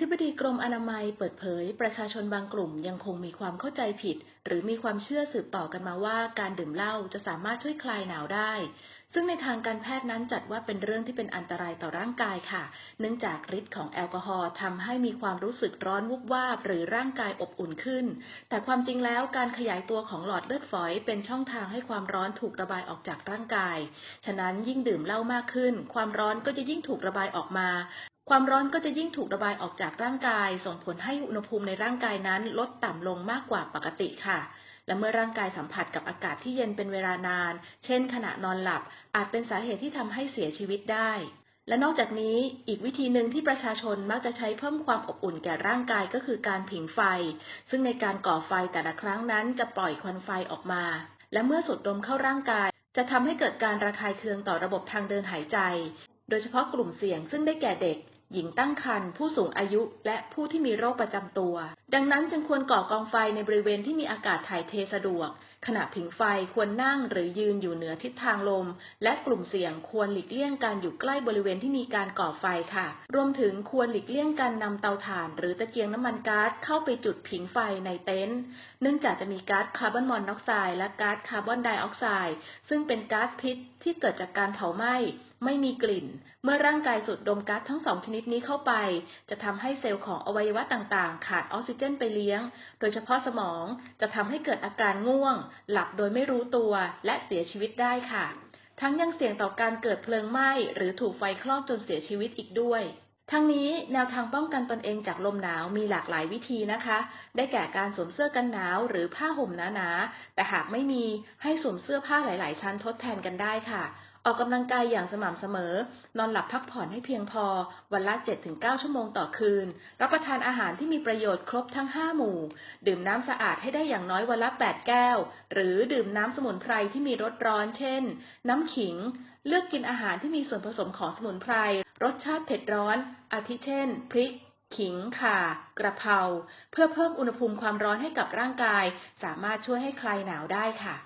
ธิบดีกรมอนามัยเปิดเผย ประชาชนบางกลุ่มยังคงมีความเข้าใจผิด หรือมีความเชื่อสืบต่อกันมาว่าการดื่มเหล้าจะสามารถช่วยคลายหนาวได้ ซึ่งในทางการแพทย์นั้นจัดว่าเป็นเรื่องที่เป็นอันตรายต่อร่างกายค่ะ เนื่องจากฤทธิ์ของแอลกอฮอล์ทำให้มีความรู้สึกร้อนวุบวาบ หรือร่างกายอบอุ่นขึ้น แต่ความจริงแล้วการขยายตัวของหลอดเลือดฝอย เป็นช่องทางให้ความร้อนถูกระบายออกจากร่างกาย ฉะนั้นยิ่งดื่มเหล้ามากขึ้น ความร้อนก็จะยิ่งถูกระบายออกมา ความร้อนก็จะยิ่งถูกระบายออกจากร่างกาย ส่งผลให้อุณหภูมิในร่างกายนั้นลดต่ำลงมากกว่าปกติค่ะ และเมื่อร่างกายสัมผัสกับอากาศที่เย็นเป็นเวลานาน เช่น ขณะนอนหลับ อาจเป็นสาเหตุที่ทำให้เสียชีวิตได้ และนอกจากนี้อีกวิธีหนึ่งที่ประชาชนมักจะใช้เพิ่มความอบอุ่นแก่ร่างกายก็คือการผิงไฟ ซึ่งในการก่อไฟแต่ละครั้งนั้นจะปล่อยควันไฟออกมา และเมื่อสูดดมเข้าร่างกาย จะทำให้เกิดการระคายเคืองต่อระบบทางเดินหายใจ โดยเฉพาะกลุ่มเสี่ยงซึ่งได้แก่เด็ก หญิงตั้งครรภ์ผู้สูงอายุ และผู้ที่มีโรคประจำตัว ดังนั้นจึงควรก่อกองไฟในบริเวณที่มีอากาศถ่ายเทสะดวก ขณะผิงไฟควรนั่งหรือยืนอยู่เหนือทิศทางลม และกลุ่มเสี่ยงควรหลีกเลี่ยงการอยู่ใกล้บริเวณที่มีการก่อไฟค่ะ รวมถึงควรหลีกเลี่ยงการนำเตาถ่าน หรือตะเกียงน้ำมันก๊าซเข้าไปจุดผิงไฟในเต็นท์เนื่องจากจะมีก๊าซคาร์บอนมอนอกไซด์และก๊าซคาร์บอนไดออกไซด์ซึ่งเป็นก๊าซพิษที่เกิดจากการเผาไหม้ ไม่มีกลิ่น เมื่อร่างกายสูดดมก๊าซทั้งสองชนิดนี้เข้าไป จะทำให้เซลล์ของอวัยวะต่างๆ ขาดออกซิเจนไปเลี้ยง โดยเฉพาะสมองจะทำให้เกิดอาการง่วง หลับโดยไม่รู้ตัวและเสียชีวิตได้ค่ะ ทั้งยังเสี่ยงต่อการเกิดเพลิงไหม้หรือถูกไฟคลอกจนเสียชีวิตอีกด้วยทั้งนี้แนวทางป้องกันตนเองจากลมหนาวมีหลากหลายวิธีนะคะ ได้แก่การสวมเสื้อกันหนาวหรือผ้าห่มหนาๆ แต่หากไม่มีให้สวมเสื้อผ้าหลาย ๆ ชั้นทดแทนกันได้ค่ะ ออกกำลังกายอย่างสม่ำเสมอ นอนหลับพักผ่อนให้เพียงพอ วันละ 7-9 ชั่วโมงต่อคืน รับประทานอาหารที่มีประโยชน์ครบทั้ง 5 หมู่ ดื่มน้ำสะอาดให้ได้อย่างน้อยวันละ 8 แก้ว หรือดื่มน้ำสมุนไพรที่มีรสร้อน เช่น น้ำขิง เลือกกินอาหารที่มีส่วนผสมของสมุนไพร รสชาติเผ็ดร้อน อาทิเช่น พริกขิงข่า กระเพรา เพื่อเพิ่มอุณหภูมิความร้อนให้กับร่างกาย สามารถช่วยให้คลายหนาวได้ค่ะ